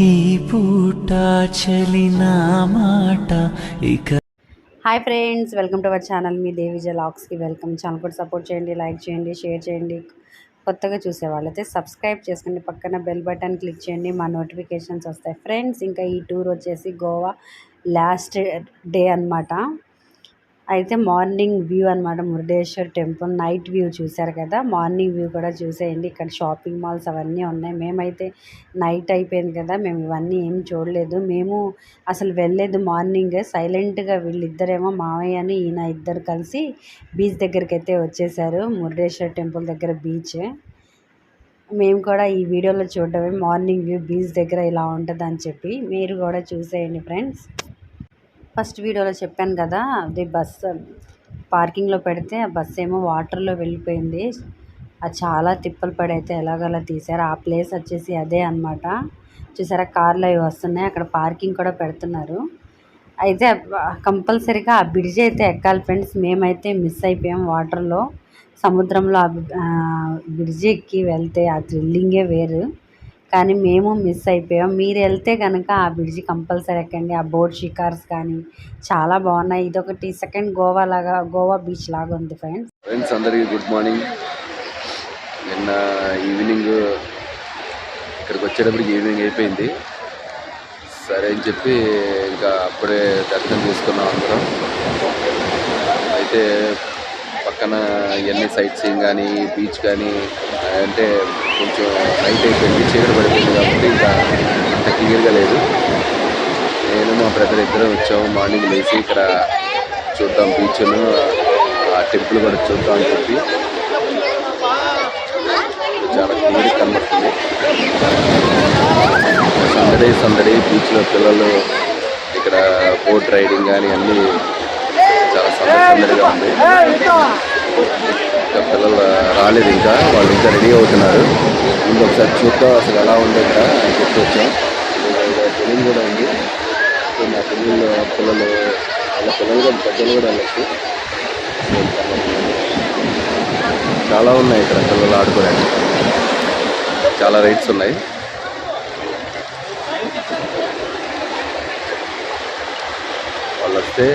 ఈ పూట చలిన మాట ఇక hi friends welcome to our channel మీ దేవిజ లాక్స్కి వెల్కమ్ ఛానల్ కూడా సపోర్ట్ చేయండి లైక్ చేయండి షేర్ చేయండి. కొత్తగా చూసేవాళ్ళైతే సబ్స్క్రైబ్ చేసుకోండి. పక్కన బెల్ బటన్ క్లిక్ చేయండి మా నోటిఫికేషన్స్ వస్తాయి. ఫ్రెండ్స్ ఇంకా ఈ టూర్ వచ్చేసి గోవా లాస్ట్ డే అన్నమాట. అయితే మార్నింగ్ వ్యూ అనమాట మురుడేశ్వర్ టెంపుల్ నైట్ వ్యూ చూశారు కదా. మార్నింగ్ వ్యూ కూడా చూసేయండి. ఇక్కడ షాపింగ్ మాల్స్ అవన్నీ ఉన్నాయి. మేమైతే నైట్ అయిపోయింది కదా. మేము ఇవన్నీ ఏం చూడలేదు. మేము అసలు వెళ్ళలేదు మార్నింగ్ సైలెంట్గా వీళ్ళిద్దరేమో మామయ్యను ఈయన ఇద్దరు కలిసి బీచ్ దగ్గరికి అయితే వచ్చేసారు. మురుడేశ్వర్ టెంపుల్ దగ్గర బీచ్. మేము కూడా ఈ వీడియోలో చూడడమే మార్నింగ్ వ్యూ బీచ్ దగ్గర ఇలా ఉంటుంది అని చెప్పి మీరు కూడా చూసేయండి ఫ్రెండ్స్. ఫస్ట్ వీడియోలో చెప్పాను కదా అది బస్ పార్కింగ్లో పెడితే ఆ బస్ ఏమో వాటర్లో వెళ్ళిపోయింది. అది చాలా తిప్పలు పడి అయితే తీశారు. ఆ ప్లేస్ వచ్చేసి అదే అన్నమాట. చూసారా కార్లు అవి వస్తున్నాయి. అక్కడ పార్కింగ్ కూడా పెడుతున్నారు. అయితే కంపల్సరీగా ఆ బ్రిడ్జ్ అయితే ఎక్కాలి ఫ్రెండ్స్. మేమైతే మిస్ అయిపోయాం వాటర్లో. సముద్రంలో ఆ ఆ బ్రిడ్జ్ ఎక్కి వెళ్తే ఆ థ్రిల్లింగే వేరు. కానీ మేము మిస్ అయిపోయాం. మీరు వెళ్తే కనుక ఆ బ్రిడ్జ్ కంపల్సరీ ఎక్కండి. ఆ బోట్ షికార్స్ కానీ చాలా బాగున్నాయి. ఇదొకటి సెకండ్ గోవా లాగా గోవా బీచ్ లాగా ఉంది ఫ్రెండ్స్. ఫ్రెండ్స్ అందరికీ గుడ్ మార్నింగ్. నిన్న ఈవినింగ్ ఇక్కడికి వచ్చేటప్పటికి ఈవినింగ్ అయిపోయింది. సరే అని చెప్పి ఇంకా అప్పుడే దర్శనం చేసుకున్నాం అందరం. అయితే పక్కన ఇవన్నీ సైట్ సీయింగ్ కానీ బీచ్ కానీ అంటే కొంచెం నైట్ అయిపోయింది చీకటి పడిపోయింది కాబట్టి ఇంకా అంత క్లియర్గా లేదు. నేను మా బ్రదర్ ఇద్దరం వచ్చాము మార్నింగ్ లేచి ఇక్కడ చూద్దాం బీచ్ను ఆ టెంపుల్ కూడా చూద్దాం అని చెప్పి. చాలా క్లియర్ కనబడుతుంది. సందడి సందడి బీచ్లో పిల్లలు ఇక్కడ బోట్ రైడింగ్ కానీ అన్నీ చాలా సందడిగా ఉంది. పిల్లలు రాలేదు ఇంకా వాళ్ళు ఇంకా రెడీ అవుతున్నారు. ఇంకా ఒకసారి చూద్దాం అసలు ఎలా ఉంది ఇక్కడ అని చెప్పి వచ్చాం. తెలియదు కూడా ఉంది. నా మా పిల్లలు పిల్లలు వాళ్ళ పిల్లలు కూడా పెద్దలు కూడా వెళ్ళచ్చు చాలా ఉన్నాయి ఇక్కడ పిల్లలు ఆడుకోవడానికి. చాలా రైట్స్ ఉన్నాయి. వాళ్ళు వస్తే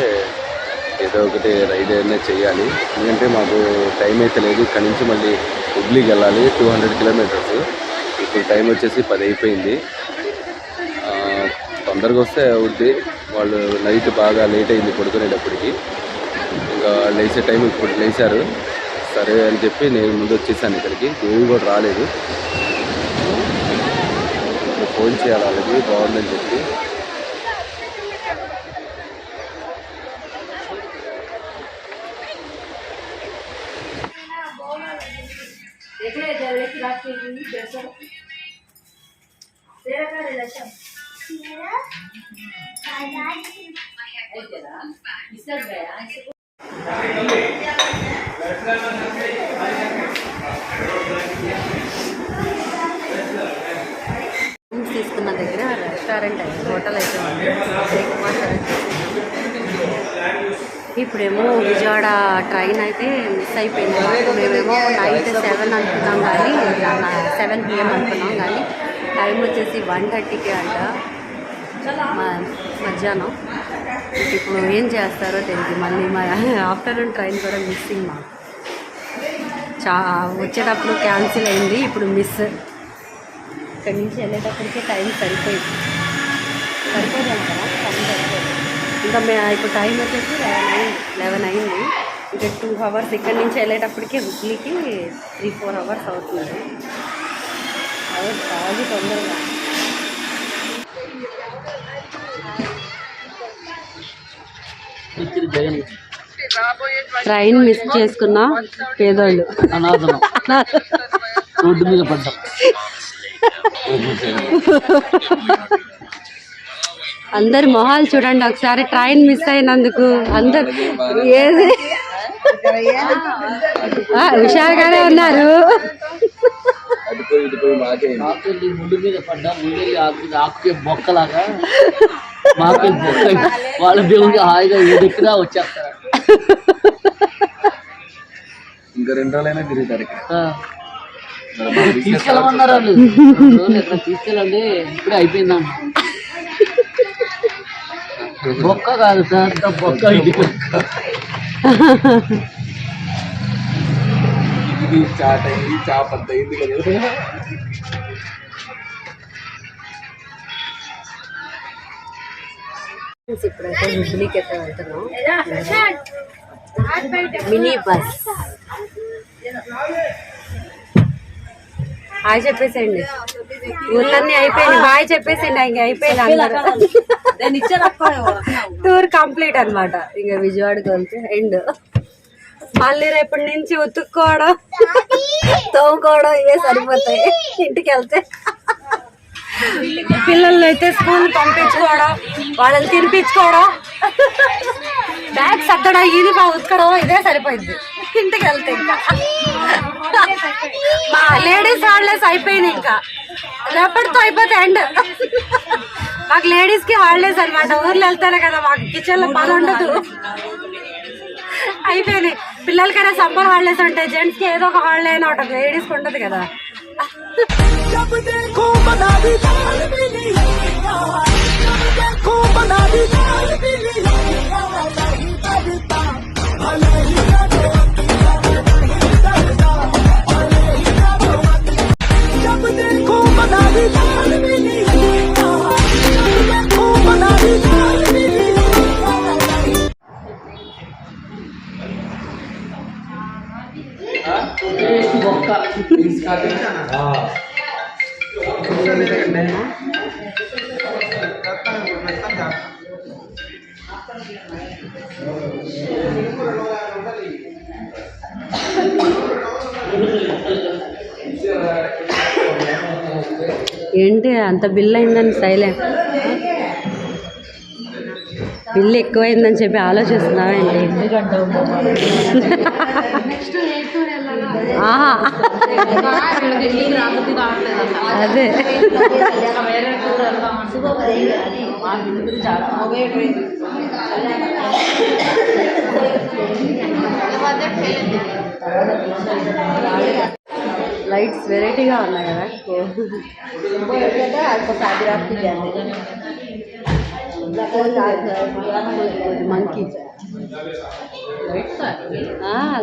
ఏదో ఒకటి రైడ్ అయినా చేయాలి. ఎందుకంటే మాకు టైం అయితే లేదు. ఇక్కడ నుంచి మళ్ళీ హుబ్లీకి వెళ్ళాలి. Two hundred kilometres. ఇప్పుడు టైం వచ్చేసి పది అయిపోయింది. తొందరగా వస్తే అవుద్ది. వాళ్ళు నైట్ బాగా లేట్ అయింది పడుకునేటప్పటికి. ఇంకా లేచే టైం ఇప్పుడు లేచారు. సరే అని చెప్పి నేను ముందు వచ్చేసాను ఇక్కడికి. ఏమి కూడా రాలేదు. ఇప్పుడు ఫోన్ చేయాలి వాళ్ళకి. బాగుందని చెప్పి. రూమ్స్ తీసుకున్న దగ్గర రెస్టారెంట్ అయితే హోటల్ అయితే ఉంది. బ్రేక్ఫాస్ట్ అయితే ఇప్పుడేమో విజయవాడ ట్రైన్ అయితే మిస్ అయిపోయింది. మేమేమో నైట్ సెవెన్ అనుకున్నాం కానీ సెవెన్ పిఎం అనుకున్నాం కానీ టైం వచ్చేసి వన్ థర్టీకే అంట. మధ్యాహ్నం. ఇప్పుడు ఏం చేస్తారో తెలియదు. మళ్ళీ మా ఆఫ్టర్నూన్ ట్రైన్ కూడా మిస్సింగ్ మా చా వచ్చేటప్పుడు క్యాన్సిల్ అయింది ఇప్పుడు మిస్. ఇక్కడి నుంచి వెళ్ళేటప్పటికే టైం సరిపోయింది. సరిపోయింది అంటారా? ఇంకా మే ఇప్పుడు టైం వచ్చేసి లెవెన్ అయింది. లెవెన్ అయింది. ఇంకా టూ అవర్స్ ఇక్కడి నుంచి వెళ్ళేటప్పటికే హుబ్లీకి త్రీ ఫోర్ అవర్స్ అవుతుంది. అదే చాలా తొందరగా. ట్రైన్ మిస్ చేసుకున్న పేదోళ్ళు. రోడ్డు మీద పడ్డాం. అందరి మొహాలు చూడండి ఒకసారి ట్రైన్ మిస్ అయినందుకు అందరు ఏది? ఆ, హుషారుగానే ఉన్నారు. మాకే వాళ్ళ దేవుడికి హాయిగా వచ్చేస్తారు. ఇంకా రెండు రోజులైనా తిరుగుతారు తీసుకెళ్ళమన్నారు వాళ్ళు. తీసుకెళ్ళండి? ఇప్పుడే అయిపోయిందమ్మ. బొక్క కాదు సార్ బొక్క ఇది బొక్క ఇది చాట్ అయింది చాప్ అంత అయింది కదా ఇప్పుడైతే హుబ్లీకి అయితే వెళ్తున్నాం మినీ బస్ హాయ్ చెప్పేసేయండి ఊర్లన్నీ అయిపోయింది బాయ్ చెప్పేసేయండి ఇంక అయిపోయింది టూర్ కంప్లీట్ అనమాట ఇంకా విజయవాడకి వెళ్తే ఎండ్. మళ్ళీ రేపటి నుంచి ఉతుక్కోవడం తోముకోవడం ఇవే సరిపోతాయి. ఇంటికి వెళ్తే. పిల్లల్ని అయితే స్కూల్ పంపించుకోవడం వాళ్ళని తినిపించుకోవడం. బ్యాగ్ సర్దడం యూనిఫామ్ ఉతకడం ఇదే సరిపోయింది. ఇంటికి వెళ్తే ఇంకా. మా లేడీస్ హాలిడేస్ అయిపోయింది ఇంకా. రేపటితో అయిపోతే ఎండ్ మాకు లేడీస్కి హాలిడేస్ అనమాట ఊర్లో వెళ్తానే కదా మాకు కిచెన్లో పని ఉండదు అయిపోయింది పిల్లలకైనా సమ్మర్ హాలిడేస్ ఉంటాయి జెంట్స్కి ఏదో ఒక హాలిడే అయినా ఉంటుంది లేడీస్కి ఉండదు కదా బొక్క ఏంటి అంత బిల్ అయిందని సైలెంట్ బిల్ ఎక్కువైందని చెప్పి ఆలోచిస్తున్నావేంటి ఆహా. అదే లైట్స్ వెరైటీగా ఉన్నాయి కదా మంకీ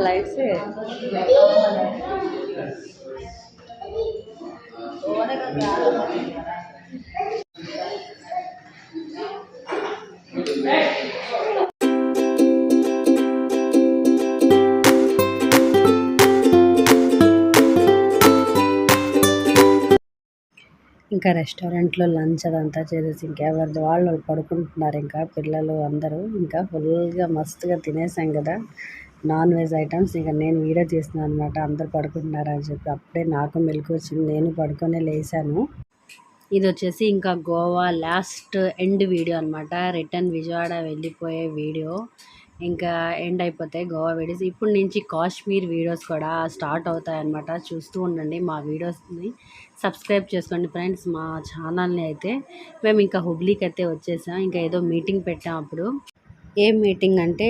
లైట్స్ ఇంకా రెస్టారెంట్లో లంచ్ అదంతా చేసేసి ఇంకెవరిది వాళ్ళు వాళ్ళు పడుకుంటున్నారు ఇంకా పిల్లలు అందరూ. ఇంకా ఫుల్గా మస్తుగా తినేసాం కదా. నాన్ వెజ్ ఐటమ్స్ ఇంకా నేను వీడియో తీస్తున్నాను అనమాట అందరు పడుకుంటున్నారు అని చెప్పి అప్పుడే నాకు మెలకు వచ్చింది. నేను పడుకొని లేసాను ఇది వచ్చేసి ఇంకా గోవా లాస్ట్ ఎండ్ వీడియో అనమాట రిటర్న్ విజయవాడ వెళ్ళిపోయే వీడియో. ఇంకా ఎండ్ అయిపోతాయి గోవా వీడియోస్. ఇప్పుడు నుంచి కాశ్మీర్ వీడియోస్ కూడా స్టార్ట్ అవుతాయి చూస్తూ ఉండండి మా వీడియోస్ని. సబ్స్క్రైబ్ చేసుకోండి ఫ్రెండ్స్ మా ఛానల్ని అయితే. మేము ఇంకా హుబ్లీకి అయితే వచ్చేసాం. ఇంకా ఏదో మీటింగ్ పెట్టాం అప్పుడు. ఏం మీటింగ్ అంటే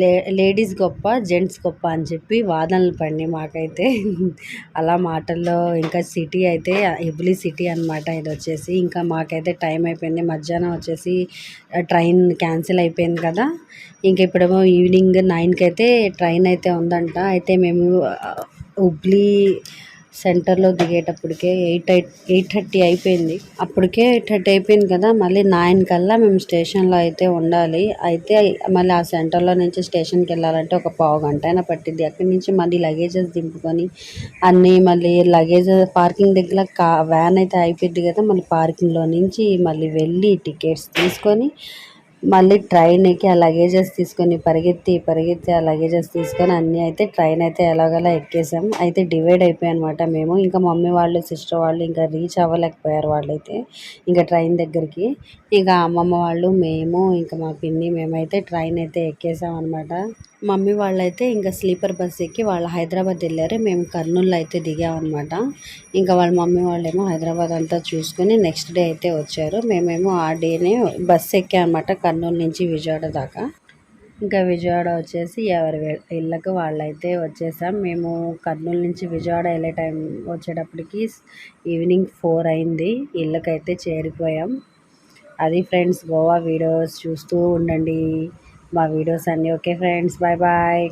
లే లేడీస్ గొప్ప జెంట్స్ గొప్ప అని చెప్పి వాదనలు పడినాయి మాకైతే. అలా మాటల్లో ఇంకా సిటీ అయితే హెబ్లీ సిటీ అనమాట ఇది వచ్చేసి. ఇంకా మాకైతే టైం అయిపోయింది. మధ్యాహ్నం వచ్చేసి ట్రైన్ క్యాన్సిల్ అయిపోయింది కదా. ఇంకా ఇప్పుడేమో ఈవినింగ్ నైన్కి అయితే ట్రైన్ అయితే ఉందంట. అయితే మేము హుబ్లీ సెంటర్లో దిగేటప్పటికే ఎయిట్ ఎయిట్ ఎయిట్ థర్టీ అయిపోయింది. అప్పటికే ఎయిట్ థర్టీ అయిపోయింది కదా మళ్ళీ నైన్ కల్లా మేము స్టేషన్లో అయితే ఉండాలి. అయితే మళ్ళీ ఆ సెంటర్లో నుంచి స్టేషన్కి వెళ్ళాలంటే ఒక పావు గంట అయినా పట్టింది అక్కడి నుంచి మళ్ళీ లగేజెస్ దింపుకొని అన్నీ మళ్ళీ లగేజ్ పార్కింగ్ దగ్గర కా వ్యాన్ అయితే అయిపోయింది కదా మళ్ళీ పార్కింగ్లో నుంచి మళ్ళీ వెళ్ళి టికెట్స్ తీసుకొని మళ్ళీ ట్రైన్ ఎక్కి ఆ లగేజెస్ తీసుకొని పరిగెత్తి పరిగెత్తి ఆ లగేజెస్ తీసుకొని అన్నీ అయితే ట్రైన్ అయితే ఎలాగోలా ఎక్కేసాం. అయితే డివైడ్ అయిపోయాయి అనమాట మేము. ఇంకా మమ్మీ వాళ్ళు సిస్టర్ వాళ్ళు ఇంకా రీచ్ అవ్వలేకపోయారు వాళ్ళైతే ఇంకా ట్రైన్ దగ్గరికి. ఇంకా అమ్మమ్మ వాళ్ళు మేము ఇంకా మా పిన్ని మేమైతే ట్రైన్ అయితే ఎక్కేసాం అనమాట మమ్మీ వాళ్ళైతే ఇంకా స్లీపర్ బస్ ఎక్కి వాళ్ళు హైదరాబాద్ వెళ్ళారు. మేము కర్నూలులో అయితే దిగామన్నమాట. ఇంకా వాళ్ళ మమ్మీ వాళ్ళేమో హైదరాబాద్ అంతా చూసుకొని నెక్స్ట్ డే అయితే వచ్చారు. మేమేమో ఆ డేనే బస్ ఎక్కామన్నమాట కర్నూలు నుంచి విజయవాడ దాకా. ఇంకా విజయవాడ వచ్చేసి ఎవరి ఇళ్ళకు వాళ్ళైతే వచ్చేసాం. మేము కర్నూలు నుంచి విజయవాడ వెళ్ళే టైం వచ్చేటప్పటికి ఈవినింగ్ ఫోర్ అయింది. ఇళ్ళకైతే చేరిపోయాం. అది ఫ్రెండ్స్ గోవా వీడియోస్ చూస్తూ ఉండండి. మా వీడియోస్ అన్నీ. Okay friends bye bye.